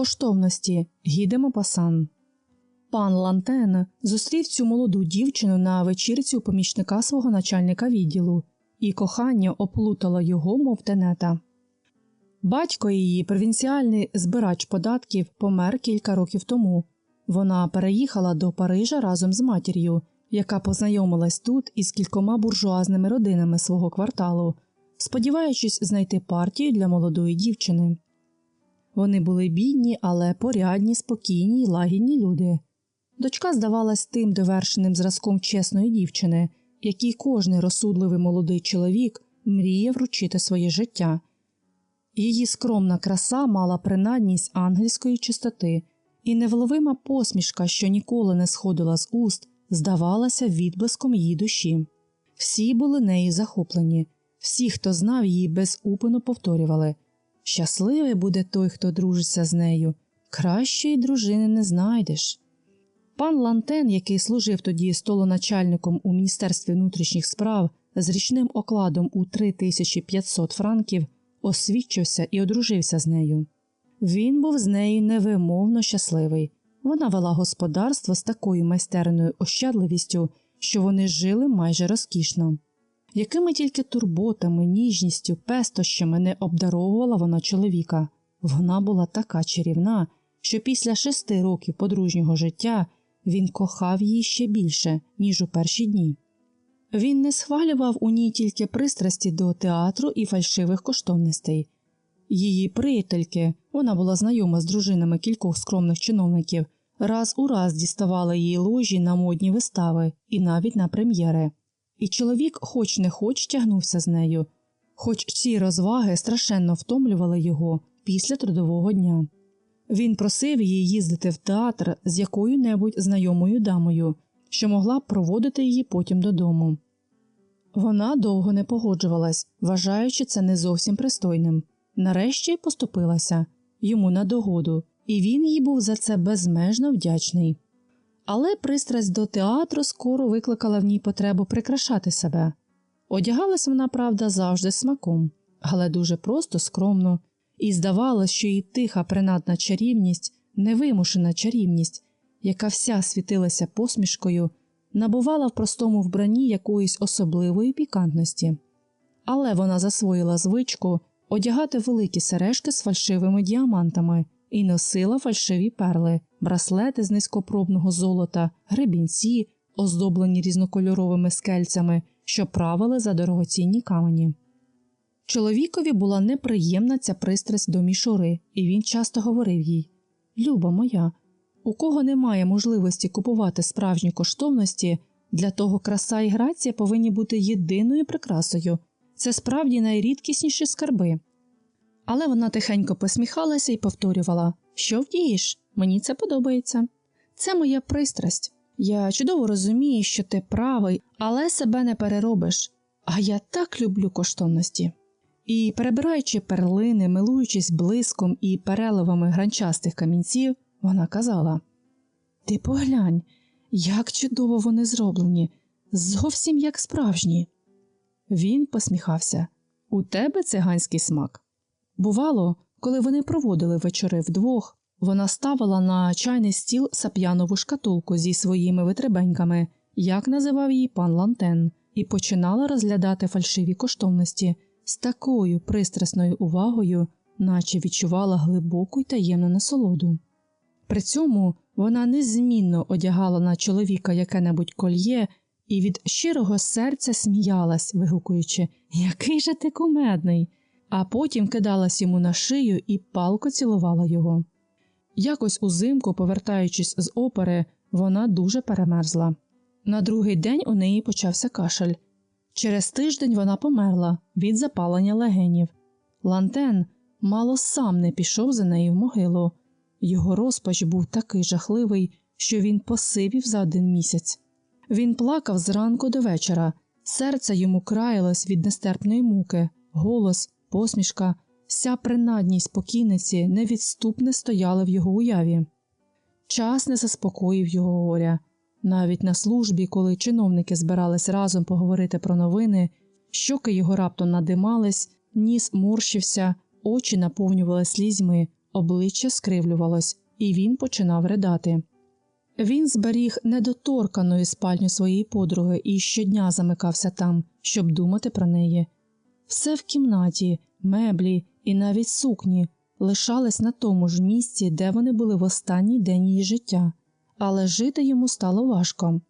Коштовності Гідемо Пасан. Пан Лантен зустрів цю молоду дівчину на вечірці у помічника свого начальника відділу, і кохання оплутало його, мов тенета. Батько її, провінціальний збирач податків, помер кілька років тому. Вона переїхала до Парижа разом з матір'ю, яка познайомилась тут із кількома буржуазними родинами свого кварталу, сподіваючись знайти партію для молодої дівчини. Вони були бідні, але порядні, спокійні й лагідні люди. Дочка здавалась тим довершеним зразком чесної дівчини, якій кожний розсудливий молодий чоловік мріє вручити своє життя. Її скромна краса мала принадність ангельської чистоти, і невловима посмішка, що ніколи не сходила з уст, здавалася відблиском її душі. Всі були нею захоплені, всі, хто знав її, безупину повторювали щасливий буде той, хто дружиться з нею, кращої дружини не знайдеш. Пан Лантен, який служив тоді столоначальником у Міністерстві внутрішніх справ з річним окладом у 3500 франків, освідчився і одружився з нею. Він був з нею невимовно щасливий. Вона вела господарство з такою майстерною ощадливістю, що вони жили майже розкішно. Якими тільки турботами, ніжністю, пестощами не обдаровувала вона чоловіка, вона була така чарівна, що після шести років подружнього життя він кохав її ще більше, ніж у перші дні. Він не схвалював у ній тільки пристрасті до театру і фальшивих коштовностей. Її приятельки, вона була знайома з дружинами кількох скромних чиновників, раз у раз діставали її ложі на модні вистави і навіть на прем'єри. І чоловік, хоч не хоч, тягнувся з нею, хоч ці розваги страшенно втомлювали його після трудового дня. Він просив її їздити в театр з якою небудь знайомою дамою, що могла б проводити її потім додому. Вона довго не погоджувалась, вважаючи це не зовсім пристойним. Нарешті поступилася йому на догоду, і він їй був за це безмежно вдячний. Але пристрасть до театру скоро викликала в ній потребу прикрашати себе. Одягалась вона, правда, завжди смаком, але дуже просто скромно, і здавалось, що її тиха принадна чарівність, невимушена чарівність, яка вся світилася посмішкою, набувала в простому вбранні якоїсь особливої пікантності. Але вона засвоїла звичку одягати великі сережки з фальшивими діамантами і носила фальшиві перли, браслети з низькопробного золота, гребінці, оздоблені різнокольоровими скельцями, що правили за дорогоцінні камені. Чоловікові була неприємна ця пристрасть до мішури, і він часто говорив їй Люба моя, у кого немає можливості купувати справжні коштовності, для того краса і грація повинні бути єдиною прикрасою. Це справді найрідкісніші скарби. Але вона тихенько посміхалася і повторювала Що вдієш? Мені це подобається. Це моя пристрасть. Я чудово розумію, що ти правий, але себе не переробиш. А я так люблю коштовності. І, перебираючи перлини, милуючись блиском і переливами гранчастих камінців, вона казала Ти поглянь, як чудово вони зроблені, зовсім як справжні. Він посміхався У тебе циганський смак. Бувало, коли вони проводили вечори вдвох, вона ставила на чайний стіл сап'янову шкатулку зі своїми витребеньками, як називав її пан Лантен, і починала розглядати фальшиві коштовності з такою пристрасною увагою, наче відчувала глибоку й таємну насолоду. При цьому вона незмінно одягала на чоловіка яке небудь кольє і від щирого серця сміялась, вигукуючи Який же ти кумедний! А потім кидалась йому на шию і палко цілувала його. Якось узимку, повертаючись з опери, вона дуже перемерзла. На другий день у неї почався кашель. Через тиждень вона померла від запалення легенів. Лантен мало сам не пішов за нею в могилу. Його розпач був такий жахливий, що він посивів за один місяць. Він плакав зранку до вечора, серце йому краялось від нестерпної муки, голос посмішка, вся принадність покійниці невідступне стояли в його уяві. Час не заспокоїв його горя. Навіть на службі, коли чиновники збирались разом поговорити про новини, щоки його раптом надимались, ніс морщився, очі наповнювали слізьми, обличчя скривлювалось, і він починав ридати. Він зберіг недоторканою спальню своєї подруги і щодня замикався там, щоб думати про неї. Все в кімнаті, меблі і навіть сукні лишались на тому ж місці, де вони були в останній день її життя, але жити йому стало важко.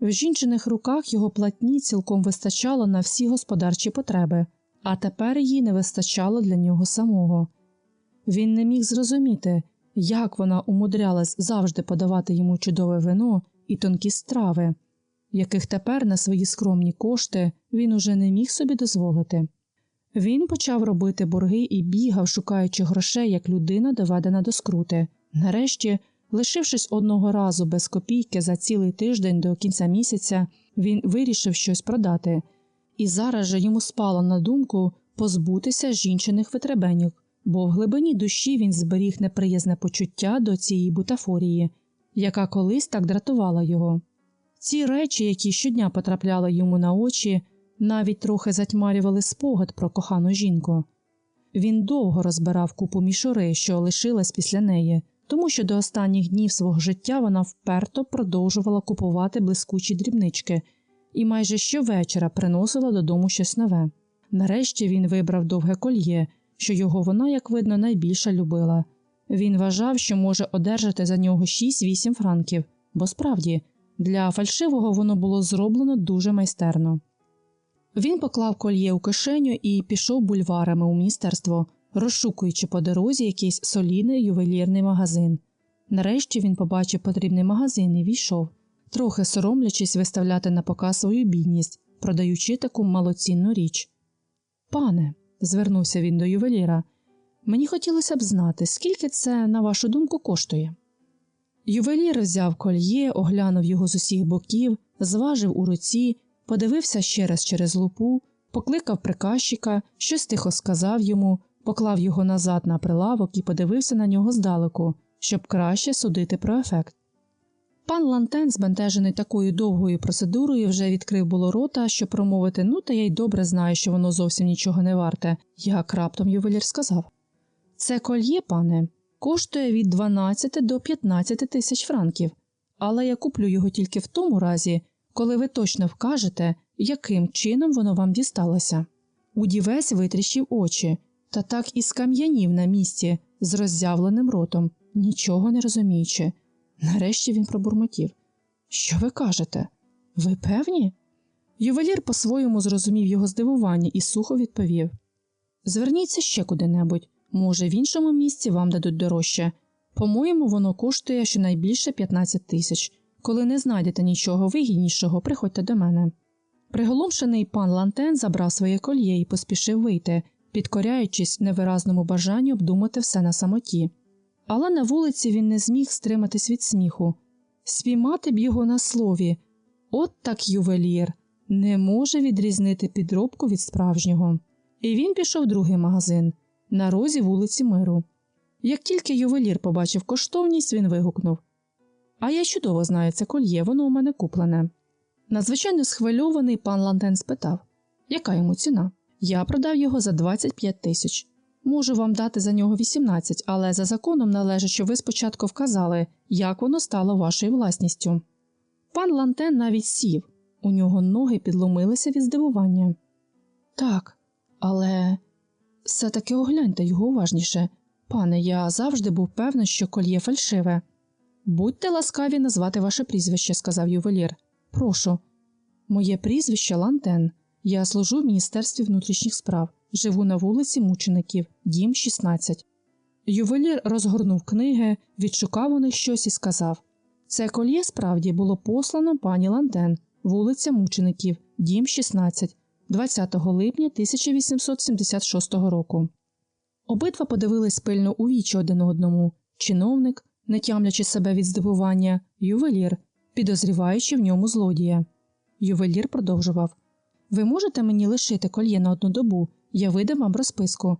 В жінчиних руках його платні цілком вистачало на всі господарчі потреби, а тепер їй не вистачало для нього самого. Він не міг зрозуміти, як вона умудрялась завжди подавати йому чудове вино і тонкі страви, яких тепер на свої скромні кошти він уже не міг собі дозволити. Він почав робити борги і бігав, шукаючи грошей, як людина доведена до скрути. Нарешті, лишившись одного разу без копійки за цілий тиждень до кінця місяця, він вирішив щось продати, і зараз же йому спало на думку позбутися жінчиних витребеньок, бо в глибині душі він зберіг неприязне почуття до цієї бутафорії, яка колись так дратувала його. Ці речі, які щодня потрапляли йому на очі, навіть трохи затьмарювали спогад про кохану жінку. Він довго розбирав купу мішури, що лишилась після неї, тому що до останніх днів свого життя вона вперто продовжувала купувати блискучі дрібнички і майже щовечора приносила додому щось нове. Нарешті він вибрав довге кольє, що його вона, як видно, найбільше любила. Він вважав, що може одержати за нього 6-8 франків, бо справді для фальшивого воно було зроблено дуже майстерно. Він поклав кольє у кишеню і пішов бульварами у міністерство, розшукуючи по дорозі якийсь солідний ювелірний магазин. Нарешті він побачив потрібний магазин і війшов, трохи соромлячись виставляти на показ свою бідність, продаючи таку малоцінну річ. Пане, звернувся він до ювеліра, мені хотілося б знати, скільки це, на вашу думку, коштує. Ювелір взяв кольє, оглянув його з усіх боків, зважив у руці, подивився ще раз через лупу, покликав приказчика, щось тихо сказав йому, поклав його назад на прилавок і подивився на нього здалеку, щоб краще судити про ефект. Пан Лантен, збентежений такою довгою процедурою, вже відкрив було рота, щоб промовити ну, та я й добре знаю, що воно зовсім нічого не варте, як раптом ювелір сказав. Це кольє, пане, коштує від 12 до 15 тисяч франків, але я куплю його тільки в тому разі, коли ви точно вкажете, яким чином воно вам дісталося. Удівець витріщив очі та так і скам'янів на місці з роззявленим ротом, нічого не розуміючи. Нарешті він пробурмотів. Що ви кажете? Ви певні? Ювелір по-своєму зрозумів його здивування і сухо відповів Зверніться ще куди-небудь, може, в іншому місці вам дадуть дорожче. По-моєму, воно коштує щонайбільше 15 тисяч. Коли не знайдете нічого вигіднішого, приходьте до мене. Приголомшений пан Лантен забрав своє кольє і поспішив вийти, підкоряючись невиразному бажанню обдумати все на самоті. Але на вулиці він не зміг стриматись від сміху. Спіймати б його на слові. От так ювелір не може відрізнити підробку від справжнього. І він пішов в другий магазин на розі вулиці Миру. Як тільки ювелір побачив коштовність, він вигукнув А я чудово знаю це кольє, воно у мене куплене. Надзвичайно схвильований пан Лантен спитав, яка йому ціна? Я продав його за 25 тисяч. Можу вам дати за нього 18, але за законом належить, що ви спочатку вказали, як воно стало вашою власністю. Пан Лантен навіть сів, у нього ноги підломилися від здивування. Так, але все таки огляньте його уважніше. Пане, я завжди був певний, що кольє фальшиве. Будьте ласкаві назвати ваше прізвище, сказав ювелір. Прошу. Моє прізвище Лантен. Я служу в Міністерстві внутрішніх справ, живу на вулиці Мучеників, дім 16. Ювелір розгорнув книги, відшукав у них щось і сказав Це кольє справді було послано пані Лантен, вулиця Мучеників, дім 16, 20 липня 1876 року. Обидва подивились пильно у вічі один одному чиновник, не тямлячи себе від здивування, ювелір, підозріваючи в ньому злодія. Ювелір продовжував Ви можете мені лишити кольє на одну добу, я видам вам розписку.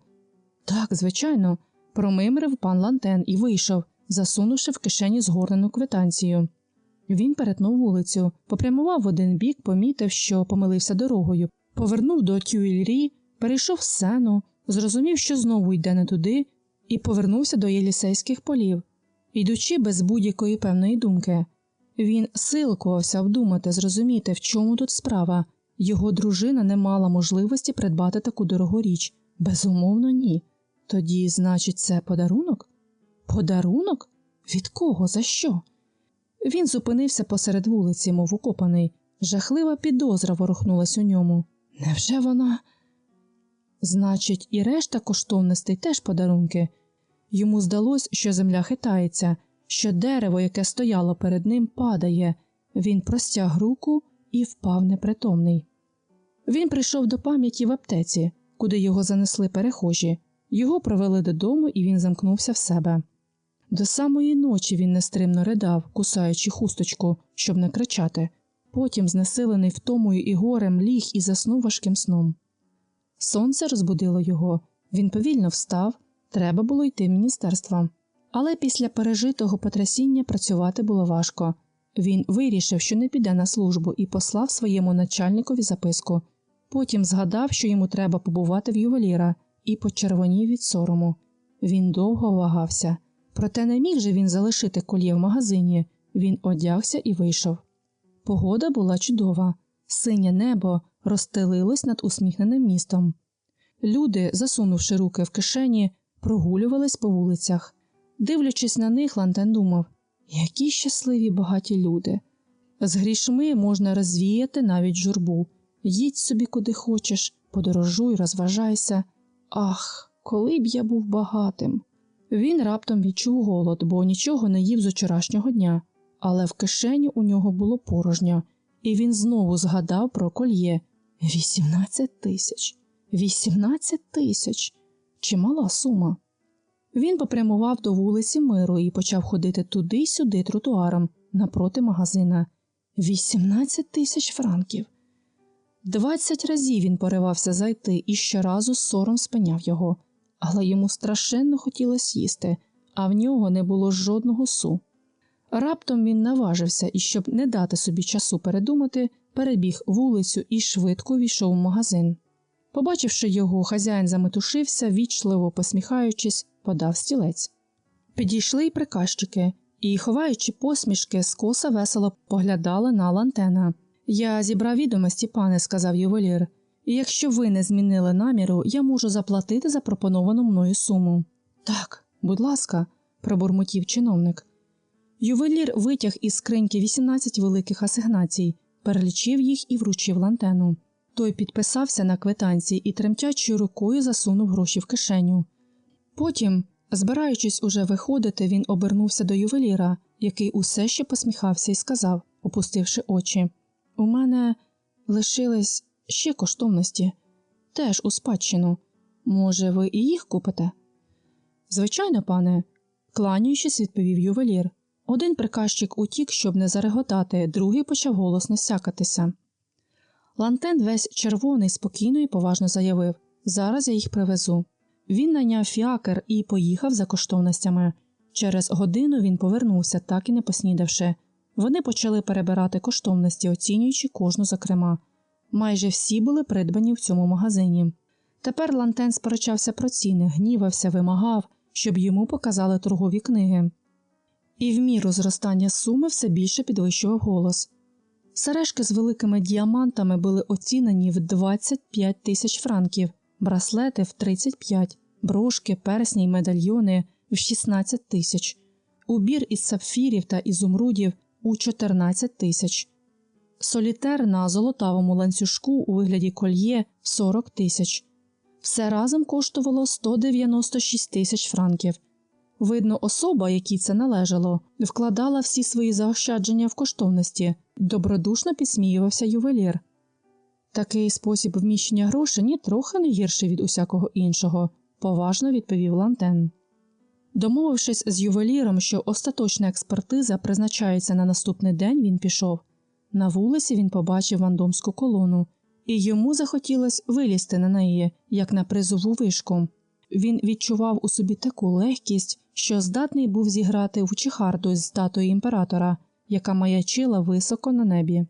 Так, звичайно, промимрив пан Лантен і вийшов, засунувши в кишені згорнену квитанцію. Він перетнув вулицю, попрямував в один бік, помітив, що помилився дорогою, повернув до Тюільрі, перейшов сцену, зрозумів, що знову йде не туди, і повернувся до єлісейських полів, йдучи без будь-якої певної думки. Він силкувався вдумати, зрозуміти, в чому тут справа. Його дружина не мала можливості придбати таку дорогу річ. Безумовно, ні. Тоді, значить, це подарунок? Подарунок? Від кого? За що? Він зупинився посеред вулиці, мов укопаний. Жахлива підозра ворухнулась у ньому. Невже вона? Значить, і решта коштовностей теж подарунки. Йому здалось, що земля хитається, що дерево, яке стояло перед ним, падає. Він простяг руку і впав непритомний. Він прийшов до пам'яті в аптеці, куди його занесли перехожі. Його провели додому, і він замкнувся в себе. До самої ночі він нестримно ридав, кусаючи хусточку, щоб не кричати. Потім, знесилений втомою і горем, ліг і заснув важким сном. Сонце розбудило його, він повільно встав, треба було йти в міністерство. Але після пережитого потрясіння працювати було важко. Він вирішив, що не піде на службу, і послав своєму начальникові записку. Потім згадав, що йому треба побувати в ювеліра, і почервонів від сорому. Він довго вагався. Проте не міг же він залишити кольє в магазині. Він одягся і вийшов. Погода була чудова, синє небо розстелилось над усміхненим містом. Люди, засунувши руки в кишені, прогулювались по вулицях. Дивлячись на них, Лантен думав які щасливі багаті люди. З грішми можна розвіяти навіть журбу. Їдь собі куди хочеш, подорожуй, розважайся. Ах, коли б я був багатим. Він раптом відчув голод, бо нічого не їв з вчорашнього дня, але в кишені у нього було порожньо, і він знову згадав про кольє вісімнадцять тисяч. Вісімнадцять тисяч. Чимала сума. Він попрямував до вулиці Миру і почав ходити туди й сюди тротуаром напроти магазина. Вісімнадцять тисяч франків. Двадцять разів він поривався зайти і щоразу сором спиняв його, але йому страшенно хотілося їсти, а в нього не було жодного су. Раптом він наважився і, щоб не дати собі часу передумати, перебіг вулицю і швидко війшов у магазин. Побачивши його, хазяїн заметушився, вічливо посміхаючись, подав стілець. Підійшли й приказчики, і, ховаючи посмішки, скоса весело поглядали на лантена. Я зібрав відомості, пане, сказав ювелір, і якщо ви не змінили наміру, я можу заплатити запропоновану мною суму. Так, будь ласка, пробурмотів чиновник. Ювелір витяг із скриньки 18 великих асигнацій, перелічив їх і вручив лантену. Той підписався на квитанції і тремтячою рукою засунув гроші в кишеню. Потім, збираючись уже виходити, він обернувся до ювеліра, який усе ще посміхався і сказав, опустивши очі У мене лишились ще коштовності, теж у спадщину. Може, ви і їх купите? Звичайно, пане, кланяючись, відповів ювелір. Один приказчик утік, щоб не зареготати, другий почав голосно сякатися. Лантен весь червоний, спокійно і поважно заявив Зараз я їх привезу. Він наняв фіакер і поїхав за коштовностями. Через годину він повернувся, так і не поснідавши. Вони почали перебирати коштовності, оцінюючи кожну зокрема. Майже всі були придбані в цьому магазині. Тепер Лантен сперечався про ціни, гнівався, вимагав, щоб йому показали торгові книги. І в міру зростання суми все більше підвищував голос. Сережки з великими діамантами були оцінені в 25 тисяч франків, браслети в 35, брошки, персні й медальйони в 16 тисяч, убір із сапфірів та ізумрудів у 14 тисяч, солітер на золотавому ланцюжку у вигляді кольє 40 тисяч. Все разом коштувало 196 тисяч франків. Видно, особа, якій це належало, вкладала всі свої заощадження в коштовності, добродушно підсміювався ювелір. Такий спосіб вміщення грошей ні трохи не гірший від усякого іншого, поважно відповів Лантен. Домовившись з ювеліром, що остаточна експертиза призначається на наступний день, він пішов. На вулиці він побачив вандомську колону, і йому захотілося вилізти на неї, як на призову вишку. Він відчував у собі таку легкість, що здатний був зіграти в чехарду з статуї імператора, яка маячила високо на небі.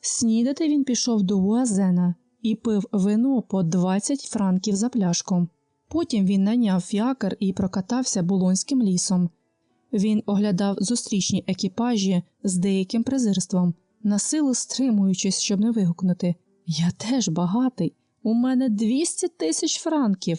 Снідати він пішов до Вуазена і пив вино по 20 франків за пляшку. Потім він наняв фіакр і прокатався булонським лісом. Він оглядав зустрічні екіпажі з деяким презирством, насилу стримуючись, щоб не вигукнути Я теж багатий, у мене 200 тисяч франків.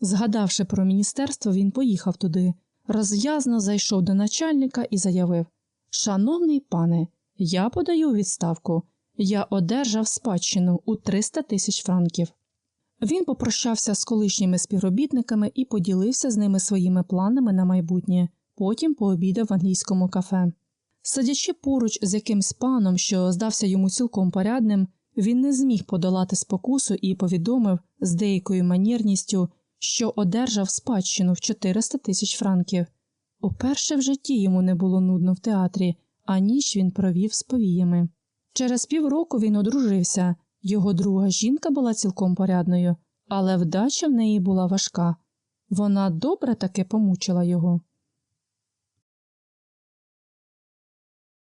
Згадавши про міністерство, він поїхав туди, розв'язно зайшов до начальника і заявив Шановний пане, я подаю відставку. Я одержав спадщину у 300 тисяч франків. Він попрощався з колишніми співробітниками і поділився з ними своїми планами на майбутнє, потім пообідав в англійському кафе. Сидячи поруч з якимсь паном, що здався йому цілком порядним, він не зміг подолати спокусу і повідомив з деякою манірністю, що одержав спадщину в 400 тисяч франків. Уперше в житті йому не було нудно в театрі, а ніч він провів з повіями. Через півроку він одружився. Його друга жінка була цілком порядною, але вдача в неї була важка. Вона добре таки помучила його.